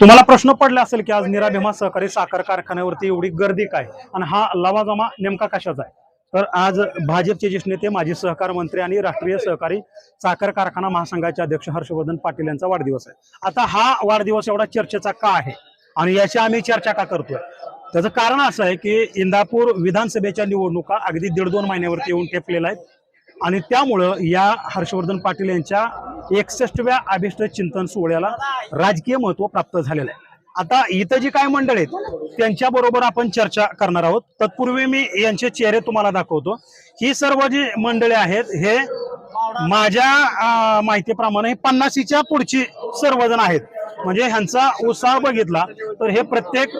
तुम्हाला प्रश्न पडला असेल की आज निरा भीमा सहकारी साखर कारखान्यावरती एवढी गर्दी काय? आणि हा लवाजमा नेमका कशाचा आहे? तर आज भाजपचे ज्येष्ठ नेते माजी सहकार मंत्री आणि राष्ट्रीय सहकारी साखर कारखाना महासंघाचे अध्यक्ष हर्षवर्धन पाटील यांचा वाढदिवस आहे. आता हा वाढदिवस एवढा चर्चेचा का आहे? आणि याची आम्ही चर्चा का करतोय? त्याचं कारण असं आहे की इंदापूर विधानसभेच्या निवडणुका अगदी दीड दोन महिन्यावरती येऊन ठेपलेल्या आहेत. आणि त्यामुळं या हर्षवर्धन पाटील यांच्या एकसष्टव्या अभिष्ट चिंतन सोहळ्याला राजकीय महत्त्व प्राप्त झालेलं आहे. आता इथं जी काय मंडळ आहेत त्यांच्याबरोबर आपण चर्चा करणार आहोत. तत्पूर्वी मी यांचे चेहरे तुम्हाला दाखवतो. ही सर्व जी मंडळे आहेत हे माझ्या माहितीप्रमाणे हे पन्नासीच्या पुढची सर्वजण आहेत. म्हणजे ह्यांचा उत्साह बघितला तर हे प्रत्येक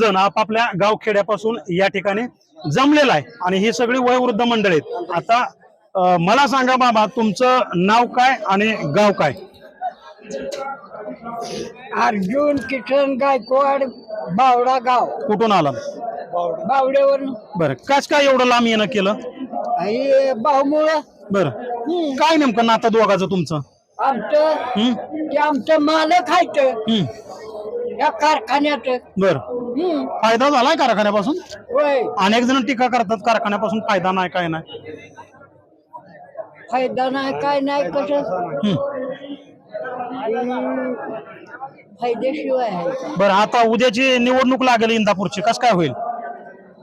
जण आपापल्या गावखेड्यापासून या ठिकाणी जमलेला आहे. आणि ही सगळी वयोवृद्ध मंडळी आहेत. आता मला सांगा बाबा तुमचं नाव काय आणि गाव काय? अर्जुन किशन गायकवाड बावडा गाव. कुठून आला? बावड्यावर बरं कस काय एवढं लांब येणं केलं? भाऊमुळ बरं काय नेमकं नातं दोघाचं तुमचं? आमचं? ते आमचं मालक आहेत. हं. या कारखान्यात. बरं. फायदा झालाय कारखान्यापासून? होय. अनेक जण टीका करतात कारखान्यापासून फायदा नाही काय नाही. फायदा नाही काय नाही कसं हं. हं. फायदेशिवाय आहे. बरं आता उद्याची निवडणूक लागेल इंदापूरची. कस काय होईल?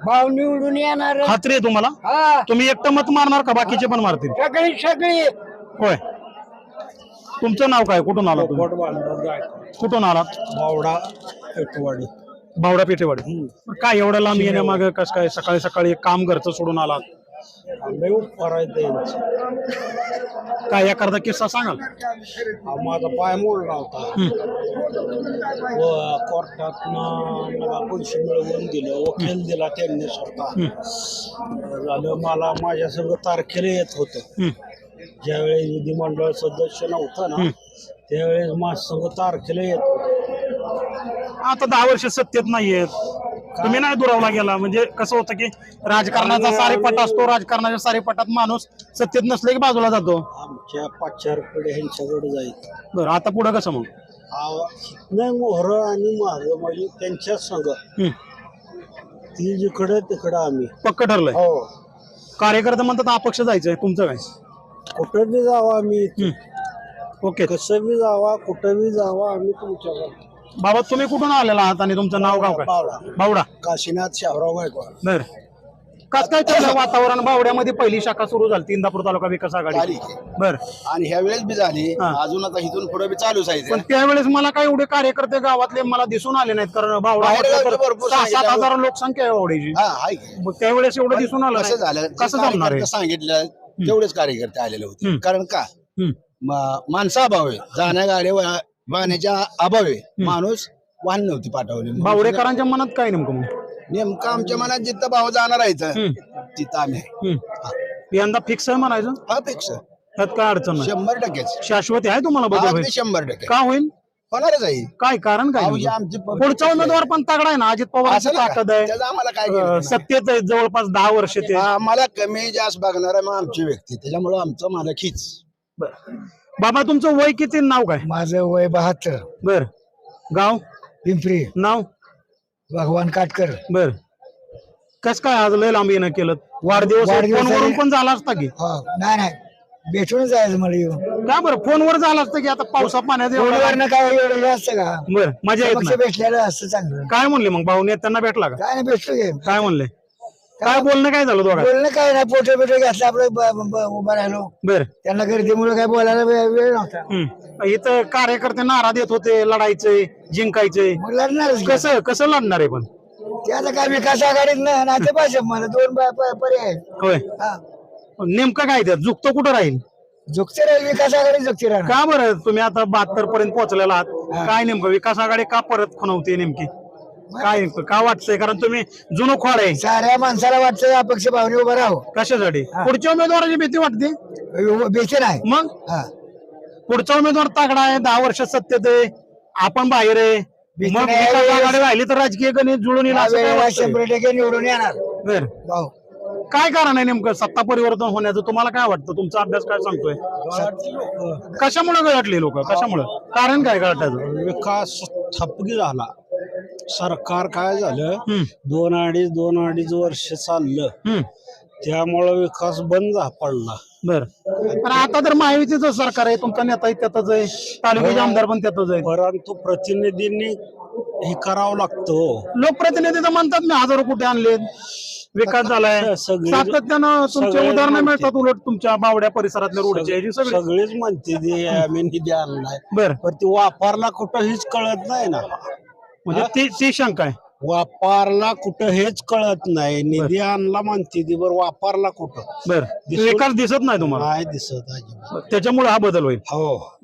भाव निवडून येणार. खात्री आहे तुम्हाला? हा. तुम्ही एकटं मत मारणार का बाकीचे पण मारतील? सगळी सगळी. होय. तुमचं नाव काय? कुठून आला तुम्ही? कुठून आला? बावडा एकवाडी बावडा पेठेवाडी. काय एवढं लांब येण्यामागे कस काय? सकाळी सकाळी एक काम घरचं सोडून आला. लय उपकार आहे त्यांचे काय एखादा किस्सा सांगाल? हा माझा पाय मोडला होता. व कोर्टातनं मला पैसे मिळवून दिलं वकील दिला त्यांनी स्वतः. झालं मला माझ्या सगळं तारखेला येत होतं. हं. ज्यावेळेस विधिमंडळ सदस्य नव्हतं ना त्यावेळेस माझं सगळं तारखेला येत होतं. आता दहा वर्ष सत्तेत नाहीयेत. तुम्ही नाही दुरावला गेला. म्हणजे कसं होतं की राजकारणाचा सारेपट असतो राजकारणाच्या सारेपटात माणूस सत्तेत नसले की बाजूला जातो. आमच्या पाचारकडे ह्यांच्याकडे जाईल बरं आता पुढं कसं मग? नाही मोहर आणि माझं म्हणजे त्यांच्या संघ. हं. ती जिकडं तिकडं आम्ही. पक्क ठरलंय. हो. कार्यकर्ते म्हणतात अपक्ष जायचंय. तुमचं काय? कुठं बी जावा आम्ही हं. ओके. कसं बी जावा कुठं बी जावा आम्ही तुमच्याकडे. बाबा तुम्ही कुठून आलेला आहात आणि तुमचं नाव गाव काय? बावडा. बावडा. काशीनाथ शाहराव गायकवाड. बर. कस काय चाललं वातावरण? बावड्यामध्ये पहिली शाखा सुरू झाली इंदापूर तालुका विकास आघाडी. झाली. बर. आणि ह्या वेळेस बी झाली हा. अजून आता इथून पुढे बी चालूच आहे पण त्यावेळेस मला काय एवढे कार्यकर्ते गावातले मला दिसून आले नाहीत कारण बावडा बाहेर म्हटलं तर भरपूर सहा सात सांगितलं. हजार लोकसंख्या आहे बावड्याची. हा हाय की. मग त्यावेळेस एवढं दिसून आलं कसं नाही. झालं जे कसं जमणार आहे? कार्यकर्ते सांगितलं तेवढेच कार्यकर्ते आलेले होते. हम्म. कारण का? हम्म. म- माणसा अभाव आहे. जाण्या गाड्या वाहण्याच्या अभावे माणूस वाहन नव्हती पाठवली. बावडेकरांच्या मनात काय नेमकं मग? नेमकं आमच्या मनात जिथं भाव जाणार आहे. तिथं आम्ही आहे. हम्म. यंदा फिक्स आहे म्हणायचं? अपेक्षा त्यात काय अडचण नाही. शंभर टक्केच. शाश्वती आहे तुम्हाला बदल अगदी होईल? शंभर टक्के. का होईल? होणारच आहे. काय कारण काय अहो, नेमकं? आमची पुढचा उमेदवार पण तगडा आहे ना अजित पवार असं. ताकद आहे. त्याचं आम्हाला काय अं, घेणं नाही. सत्तेत आहे जवळपास दहा वर्ष ते. आम्हाला कमी जास्त बघणार आहे मग आमची व्यक्ती. त्याच्यामुळे आमचं मालक हीच. बाबा तुमचं वय किती नाव काय? माझं वय बहात्तर. बर. गाव? पिंपरी. नाव? भगवान काटकर. बर. कस काय आज लय लांब येणं केलं? वाढदिवस आहे, वाढदिवस फोनवरून. पण झाला असता की? हा नाही नाही. भेटून जायचं मला येऊन. का बरं? फोनवर झाला असतं की आता पावसा पाण्यात एवढं फोनवरनं काय? एवढं हे असतं का? बर मजा येत समक्ष नाही. भेटलेलं असतं चांगलं. काय म्हणले मग? भाऊ त्यांना भेटला का? काय नाही भेटलो काय म्हणले? काय बोलणं काय झालं दोघा बोलणं काय नाही फोटो बिटो घेतला आपलं ब- ब- उभा राहिलो. बर. त्यांना गर्दीमुळे काय बोलायला वे- वेळ नव्हता. हम्म. इथं कार्यकर्ते नारा देत होते लढायचे जिंकायचे. मग लढणारच की. कसं कसं लढणार आहे पण? ते आता काय विकास आघाडीत नाही ते भाजप मला दोन प- प- पर्याय. आहेत. होय. हा. नेमकं काय त्यात? झुकतो कुठं राहील? झुकते राहील विकास आघाडी झुकते राहणार. का बरं? तुम्ही आता बहात्तर पर्यंत पोहोचलेला आहात. काय नेमकं? विकास आघाडी का परत खुणवते नेमकी? काय का वाटतंय? कारण तुम्ही जुनं खोड आहे. साऱ्या माणसाला वाटतं अपक्ष भावने उभं राहो कशासाठी? पुढच्या उमेदवाराची भीती वाटते? बेचे नाही. मग? हा. पुढचा उमेदवार तागडा आहे दहा वर्ष सत्तेत आहे आपण बाहेर आहे. मग नाही. विकास आघाडी राहिली तर राजकीय गणित जुळून येईल असं काय यावेळेला वाटतंय? शंभर टक्के निवडून येणार. बरं. भाऊ. काय कारण आहे नेमकं सत्ता परिवर्तन होण्याचं? तुम्हाला काय वाटतं? तुमचा अभ्यास काय सांगतोय? कशामुळे गळटले लोक? कशामुळे? कारण काय गळटायचं? विकास थपकी झाला. सरकार काय झालं? दोन अडीच दोन अडीच वर्ष चाललं. त्यामुळं विकास बंद झा- पडला. बर. पण आता तर महायुतीचं सरकार आहे तुमचा नेता त्यातच आहे. तालुक्याचे आमदार पण त्यातच आहे परंतु प्रतिनिधींनी हे करावं लागतं हो. लोकप्रतिनिधी तर म्हणतात मी हजारो कोटी आणले. विकास झालाय. सगळे- सातत्यानं तुमचे सगळे उदाहरणं म्हणते. मिळतात उलट तुमच्या बावड्या परिसरातल्या सगळी. सगळेच म्हणते ते आम्ही निधी आणलाय. बर. पण ती वापरला कुठं हेच कळत नाही ना. म्हणजे ती ती शंका आहे. वापरला कुठं हेच कळत नाही. निधी आणला म्हणते बरं वापरला कुठं? बर. दिसून- विकास दिसत नाही तुम्हाला? नाही दिसत अजिबात. त्याच्यामुळे हा बदल होईल. हो.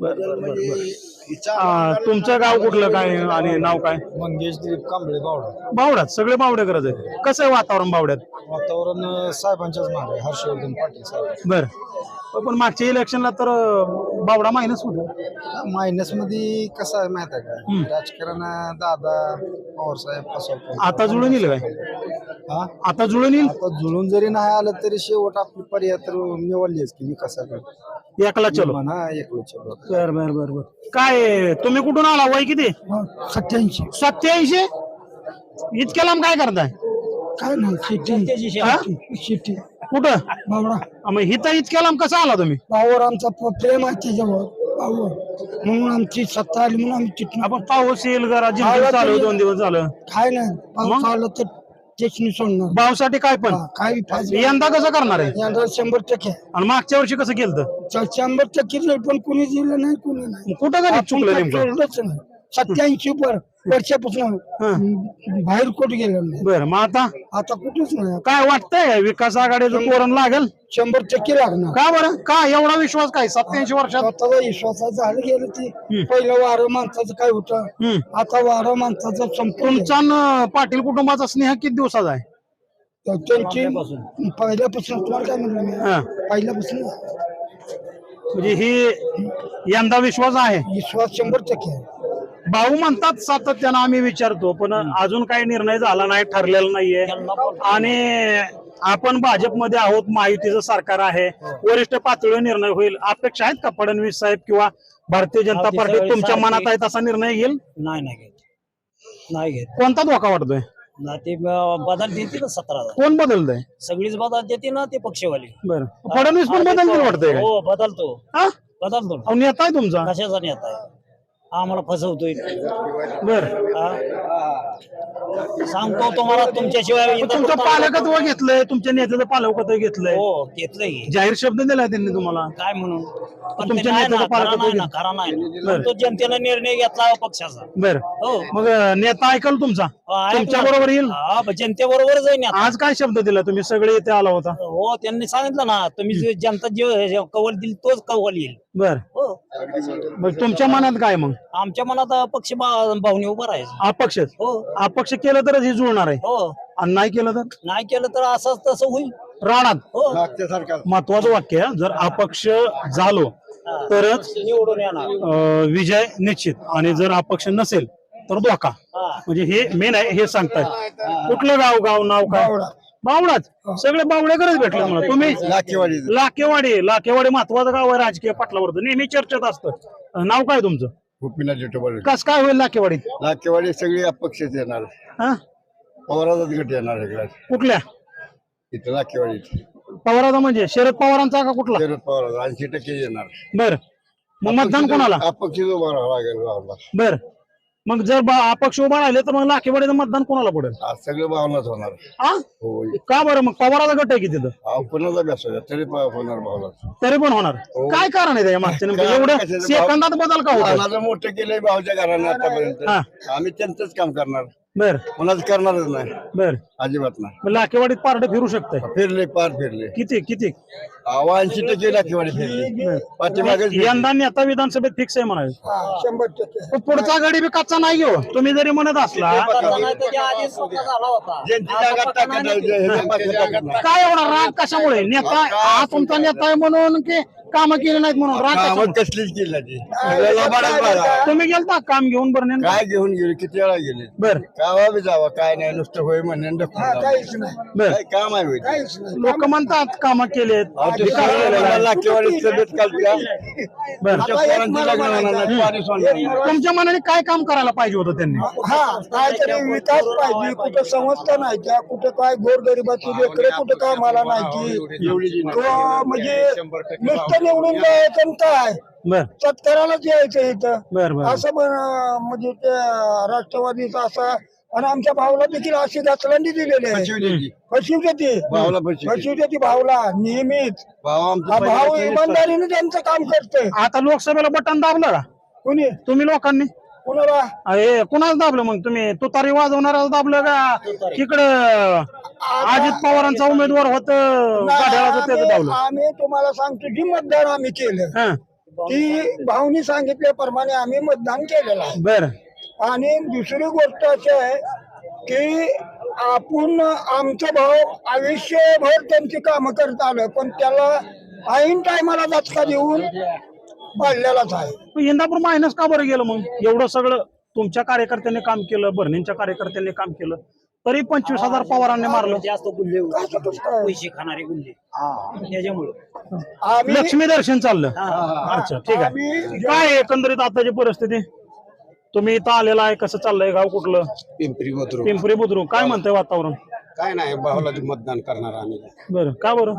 आ, तुमचं गाव कुठलं काय आणि नाव काय? मंगेश दिलीप कांबळे बावडा. बावड्यात. सगळे बावडे करत आहेत. कसं आहे वातावरण बावड्यात? वातावरण साहेबांच्याच मागे. हर्षवर्धन पाटील साहेब. बर. पण मागच्या इलेक्शनला तर बावडा मायनस होता. मायनसमध्ये कसं आहे माहीत आहे. का? राजकारण दादा पवार साहेब फसवतो आता जुळून येईल काय? हा? आता जुळून येईल? आता जुळून जरी नाही आलं तरी शेवट आपली पर्याय तर निवडलीच की विकासाकडे एकला चलो. म्हणा एकलोचे बर बर बर बर. काय तुम्ही कुठून आला? वय किती? सत्याऐंशी. सत्याऐंशी? इतक्या लांब काय करताय? काय नाही हा? सिटी कुठं? बावडा. आ, मग इथं इतक्या लांब कसा आला तुम्ही? भावावर आमचा प- प्रेम आहे त्याच्यावर. भाऊवर म्हणून आमची सत्ता आली म्हणून आम्ही तिथून आपण पाऊस येईल जरा जिंकून चालू आहे दोन दिवस झालं. काय नाही पाऊस मग? आलं तर तेच सोडणार. भावसाठी काय पण? हा, काय फायदा यंदा कसं करणार आहे? यंदा शंभर टक्के. आणि मागच्या वर्षी कसं केलं च- शंभर टक्के नाही, पण कुणी दिलं नाही कुणी नाही. कुठं झालं आपण चुकलं काय नेमकं? नाही. सत्याऐंशी वर वर्षापासून बाहेर कुठे गेलं नाही. बरं मग आता? आता कुठेच नाही. काय वाटतंय? विकास आघाडीचं तोरण लागेल? शंभर टक्के लागणार. का बरं? का एवढा विश्वास काय? सत्याऐंशी वर्षात? स्वतःचा विश्वासाचं झालं गेलं ते. पहिलं वारं माणसाचं काय होतं. आता वारं माणसाचं संपूर्ण तुमचा न पाटील कुटुंबाचा स्नेह किती दिवसाचा आहे? त्यांची पहिल्यापासून तुम्हाला काय म्हणलं मी? हा. पहिल्यापासून म्हणजे ही यंदा विश्वास आहे? विश्वास शंभर टक्के आहे. भाऊ म्हणतात सातत्यानं आम्ही विचारतो पण अजून काही निर्णय झाला नाही ठरलेला नाहीये. आणि आपण भाजपमध्ये आहोत महायुतीचं सरकार आहे वरिष्ठ पातळीवर निर्णय होईल. अपेक्षा आहेत का फडणवीस साहेब किंवा भारतीय जनता पार्टी तुमच्या मनात आहे तसा निर्णय घेईल नाही नाही घेत. नाही घेत. कोणता धोका वाटतोय? ना ते बदल देते ना सतरा कोण बदलतंय? सगळीच बदल देते ना ते पक्षवाली. बरं. फडणवीस पण बदलतील वाटतंय हो बदलतो. हा? बदलतो. नेता आहे तुमचा. कशाचा नेता आहे? आम्हाला फसवतोय. बर. हा? सांगतो तुम्हाला तुमच्याशिवाय इतर तुमचं कोणाला- पालकत्व घेतलंय तुमच्या नेत्याचं पालकत्व घेतलंय. हो घेतलंय. जाहीर शब्द दिलाय त्यांनी तुम्हाला. काय म्हणून? पण ते तुमच्या नेत्याचं खरा पालकत्व नाही ना. खरा. बरं. तो जनतेला निर्णय घेतला पक्षाचा. बर. हो. मग अं, नेता ऐकल तुमचा? तुमच्या बरोबर येईल? हा जनतेबरोबर जाईन आता. आज काय शब्द दिला तुम्ही? सगळे इथे आला होता. हो त्यांनी सांगितलं ना तुम्ही जे जनता जे जे कवल दिली तोच कवल येईल. बर. हो. मग तुमच्या मनात काय मग? आमच्या मनात पक्ष भावने उभं राहायचं. अपक्ष? हो. अपक्ष केलं तरच हे जुळणार आहे. हो. आणि नाही केलं तर? नाही केलं तर असंच तसं होईल. राणात हो. महत्वाचं वाक्य आहे, जर अपक्ष झालो तरच निवडून येणार. अं, विजय निश्चित. आणि जर अपक्ष नसेल तर धोका. हा. म्हणजे हे मेन आहे हे सांगताय. कुठलं गाव गाव नाव काय? बावडाच. सगळे बावडेकरच भेटले मला. तुम्ही लाखेवाडी. लाकेवाडी लाकेवाडी महत्वाचं गाव आहे राजकीय पाटलावरचं. नेहमी चर्चेत असतं. नाव काय तुमचं? गोपीनाथ जेठोबाळे कस काय होईल लाकेवाडीत लाखेवाडी सगळी अपक्षच येणार. हा? पवाराचाच गट येणार कुठल्या? इथं लाखेवाडीत पवाराचा म्हणजे? शरद पवारांचा का कुठला? शरद पवार ऐंशी टक्के येणार. बर. मग मतदान कोणाला? अपक्ष उभा राहावा लागेल बर. मग जर बा- अपक्ष उभा राहिले तर मग लाखेवाडीचं मतदान कोणाला पडेल? आज सगळं भावनाच होणार. हा? होय का बरं? मग पवाराचा गट आहे की तिथं? अहो, तरी प- होणार तरी पण होणार. काय कारण आहे त्याच्या मागचं नेमकं? एवढं सेकंदात बदल का होत माझं मोठं केलंय भावच्या घराने आतापर्यंत. हा. आम्ही त्यांचंच काम करणार. बर. कोणाचं करणारच नाही. बर. अजिबात नाही. मग लाखेवाडीत पारड फिरू शकतंय. फिरले पार फिरले. किती किती? अहो, ऐंशी टक्के लाखेवाडी फिरले. पाठीमागे यंदा नेता विधानसभेत फिक्स आहे म्हणाले हा, शंभर टक्के. पण पुढचा गडी बी कच्चा नाही घेऊ तुम्ही जरी म्हणत असला ज्यांची जागा टाकत हे. काय एवढा राग कशामुळे? नेता हा तुमचा नेता आहे? म्हणून की कामं केली नाहीत म्हणून राग कामं कशामुळे? कसलीच केली ती. तुम्ही गेलता काम घेऊन बरणे काय घेऊन गेले किती वेळा गेले बर गावा बी जावा काय नाही नुसतं होय हा. काहीच नाही बर काय काम आहे होय ते? काहीच नाही लोक म्हणतात कामं केलेत अहो, ते विकास सगळं केलेला आहे. लाखेवाडी तब्येत काढत्या. बर आमच्या आता एक पोरांची मला लग्न होणार म्हणायचं नाही, पाणी सोडणार नाही. तुमच्या मनाने काय काम करायला पाहिजे होतं त्यांनी हा काहीतरी विकास पाहिजे कुठं समजता नाही त्या कुठं काय गोरगरिबाची लेकरे कुठं काय मला नाही की एवढी जी नाही. किंवा म्हणजे नुसतं निवडून द्यायचं काय? बर. शेतकऱ्यालाच यायचं इथं. बर असं पण म्हणजे ते राष्ट्रवादीचं असं आणि आमच्या भाऊला देखील अशी दचलंडी दिलेली आहे. फसवली ती. फसवते ती भावाला ती भाऊला नेहमीच. भावा आमचं हा भाऊ इमानदारीने त्यांचं काम करते आता लोकसभेला बटन दाबलं का? कुणी? तुम्ही लोकांनी? कुणाला? अरे कुणाच दाबलं मग तुम्ही? तुतारी वाजवणारा दाबलं का? तिकडं अजित पवारांचा उमेदवार होत. गाड्याला आम्ही तुम्हाला सांगतो जी मतदान आम्ही केलं ती भाऊनी सांगितल्याप्रमाणे आम्ही मतदान केलेलं आहे. बर. आणि दुसरी गोष्ट अशी आहे की आपण आमचं भाऊ आयुष्यभर त्यांची कामं करत आलं पण त्याला ऐन टायमाला दचका देऊन पाडलेलाच आहे. इंदापूर मायनस का बरं गेलं मग? एवढं सगळं तुमच्या कार्यकर्त्यांनी काम केलं बर्णींच्या कार्यकर्त्यांनी काम केलं. तरी पंचवीस हजार पवारांनी मारलं. जास्त गुल्हे होते. असं कसं काय? पैसे खाणारे गुल्हे त्याच्यामुळं. आम्ही लक्ष्मी दर्शन चाललं. अच्छा ठीक आहे. काय आहे एकंदरीत आताची परिस्थिती? तुम्ही इथं आलेला आहे कसं चाललंय गाव कुठलं? पिंपरी बुद्रुक. पिंपरी बुद्रुक. काय म्हणतंय वातावरण? काय नाही भावाला मतदान करणार आम्ही. बरं का बरं?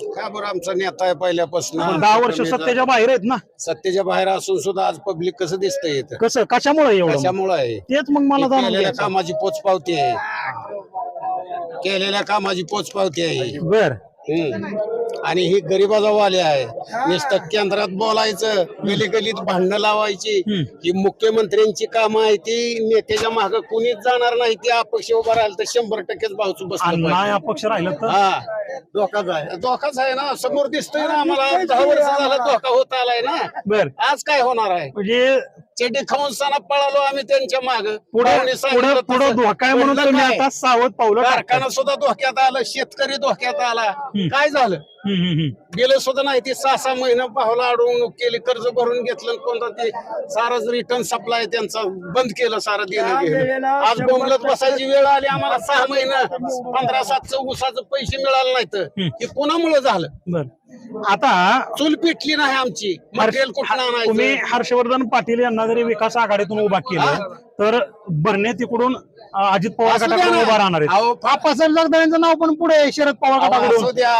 काय बरं आमचा नेता आहे पहिल्यापासून. दहा वर्ष सत्तेच्या बाहेर आहेत ना? सत्तेच्या बाहेर असून सुद्धा आज पब्लिक कसं दिसतंय इथं? कसं कशामुळे एवढं? कशामुळे आहे? तेच मग मला जाणून केलेल्या घ्यायचं. कामाची पोचपावती आहे. केलेल्या कामाची पोचपावती आहे. बर. हम्म. आणि ही गरीबाचा वाले आहे. नुसतं केंद्रात बोलायचं गली गलीत भांडणं लावायची ही मुख्यमंत्र्यांची कामं आहे ती नेत्याच्या माग कुणीच जाणार नाही ती अपक्ष उभा राहिलं तर शंभर टक्केच भावचं पाहिजे. नाही अपक्ष राहिलं तर? हा. धोकाच आहे. धोकाच आहे ना समोर दिसतोय ना आम्हाला दहा वर्ष झाला धोका होत आलाय ना. बर. आज काय होणार आहे? म्हणजे चेटी खाऊन सणा पळालो आम्ही त्यांच्या माग. पुढे पुढे पुढे धोका आहे म्हणून तुम्ही आता सावध पावलं. कारखाना सुद्धा धोक्यात आलं शेतकरी धोक्यात आला. काय झालं? हम्म, हम्म, हम्म. गेलं सुद्धा नाही. ती सहा सहा महिने भावला अडवणूक केली कर्ज भरून घेतलं कोणतं ते सारंच रिटर्न सप्लाय त्यांचा बंद केलं सारं देणं आज बोंबलत बसायची वेळ आली आम्हाला सहा महिने पंधरा सातचं ऊसाचं पैसे मिळाले नाहीत. हे कोणामुळे झालं. बर. आता चूल पेटली नाही आमची. मटेरियल तुम्ही हर्षवर्धन पाटील यांना जरी विकास आघाडीतून उभा केलं तर बरणे तिकडून अं, अजित पवार असू द्या गटाकडून. उभा राहणार अहो, आहेत आप्पासाहेब जगदाळेंचं नाव पण पुढे आहे. शरद पवार अहो, गटाकडून. द्या.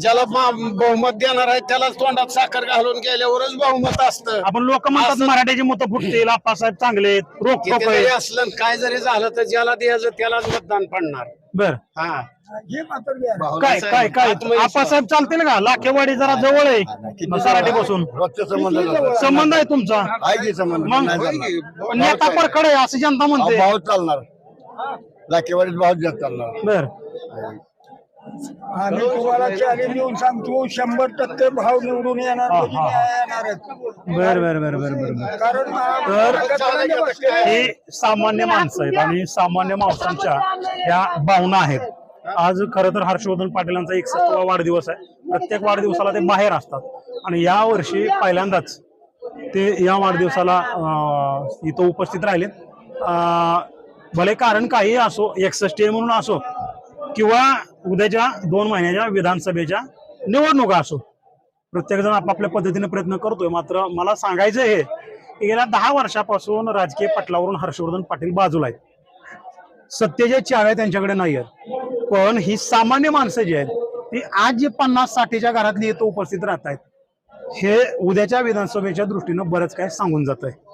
ज्याला बहुमत देणार आहे त्यालाच तोंडात साखर घालून गेल्यावरच बहुमत असतं. आपण लोक म्हणतात मराठ्याची मतं फुटतील आप्पासाहेब चांगले आहेत, रोख किती जरी आहे असलं आणि काय जरी झालं तर ज्याला द्यायचं त्यालाच मतदान पडणार. बर. हा. हे. काय काय काय? आत्मविश्वास. आप्पासाहेब चालतील का? लाखेवाडी जरा जवळ आहे मसाराठी पासून. रोजचा संबंध झाला. संबंध आहे तुमचा. आहे की संबंध मग? नाही चालणार. पण नेता परखड आहे असं जनता अहो, म्हणते. भाव चालणार. लाखेवाडीत भाव जास्त चालणार. बर. आम्ही तुम्हाला चॅलेंज देऊन सांगतो शंभर टक्के भाव निवडून येणार हा, म्हणजे हा. न्याय येणारच. बर बर बर बर बर बर कारण महाराष्ट्राला. हे सामान्य माणसं आहेत आणि सामान्य माणसांच्या ह्या भावना आहेत आज खरं तर हर्षवर्धन पाटीलांचा एकसष्टवा वाढदिवस आहे प्रत्येक वाढदिवसाला ते बाहेर असतात आणि या वर्षी पहिल्यांदाच ते या वाढदिवसाला अं, इथं उपस्थित राहिलेत अं, भले कारण काही असो एकसष्टी म्हणून असो किंवा उद्याच्या दोन महिन्याच्या विधानसभेच्या निवडणुका असो. प्रत्येकजण आपापल्या पद्धतीने प्रयत्न करतोय. मात्र मला सांगायचं हे की गेल्या दहा वर्षापासून राजकीय पटलावरून हर्षवर्धन पाटील बाजूला आहेत. सत्तेच्या चाव्या त्यांच्याकडे नाही आहेत पण ही सामान्य माणसं जी आहेत ती आज जी पन्नास साठीच्या घरातली इथं उपस्थित राहत आहेत हे उद्याच्या विधानसभेच्या दृष्टीनं बरंच काय सांगून जात आहे